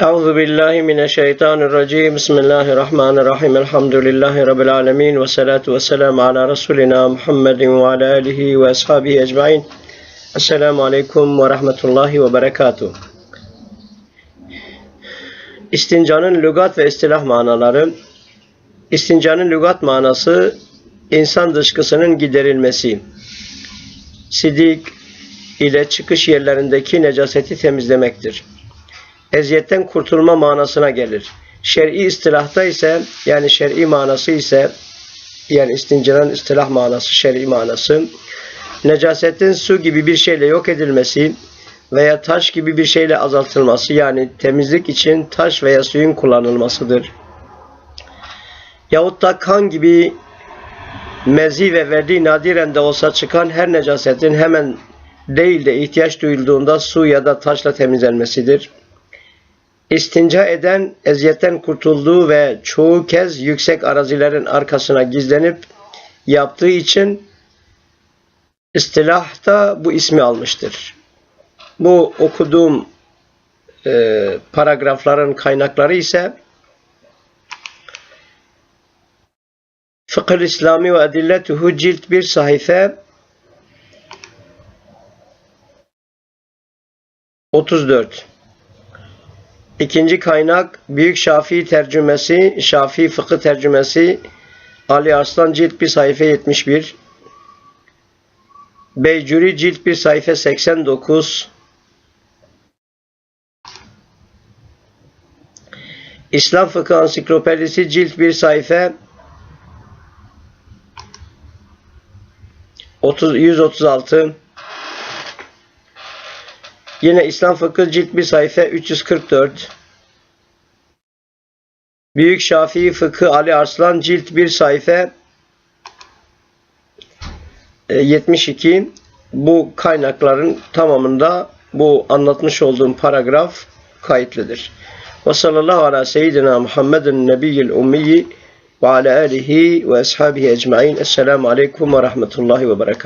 Euzu billahi mineşşeytanirracim. Bismillahirrahmanirrahim. Elhamdülillahi rabbil alamin ve salatu vesselam ala resulina Muhammedin ve ala alihi ve ashabihi ecmaîn. Esselamu aleyküm ve rahmetullahi ve berekatuh. İstincanın lügat ve istilah manaları. İstincanın lügat manası insan dışkısının giderilmesi. Sidik ile çıkış yerlerindeki necaseti temizlemektir eziyetten kurtulma manasına gelir. Şer'i istilahta ise yani şer'i manası ise yani istincanın istilah manası, şer'i manası necasetin su gibi bir şeyle yok edilmesi veya taş gibi bir şeyle azaltılması yani temizlik için taş veya suyun kullanılmasıdır. Yahut da kan gibi mezi ve verdiği nadiren de olsa çıkan her necasetin hemen değil de ihtiyaç duyulduğunda su ya da taşla temizlenmesidir. İstinca eden eziyetten kurtulduğu ve çoğu kez yüksek arazilerin arkasına gizlenip yaptığı için istilahta bu ismi almıştır. Bu okuduğum e, paragrafların kaynakları ise Fıkıh İslami ve Adilletuhu cilt bir sayfa 34 İkinci kaynak Büyük Şafii tercümesi, Şafii fıkıh tercümesi Ali Arslan cilt 1 sayfa 71 Beycuri cilt 1 sayfa 89 İslam Fıkıh Ansiklopedisi cilt 1 sayfa 30, 136 Yine İslam Fıkıh cilt 1 sayfa 344 Büyük Şafii Fıkıh Ali Arslan cilt 1 sayfa 72 bu kaynakların tamamında bu anlatmış olduğum paragraf kayıtlıdır. Ve sallallahu ala seyyidina Muhammedin nebiyyil ummiyi ve ala alihi ve ashabihi ecmain. Esselamu aleyküm ve rahmetullahi ve berekatuhu.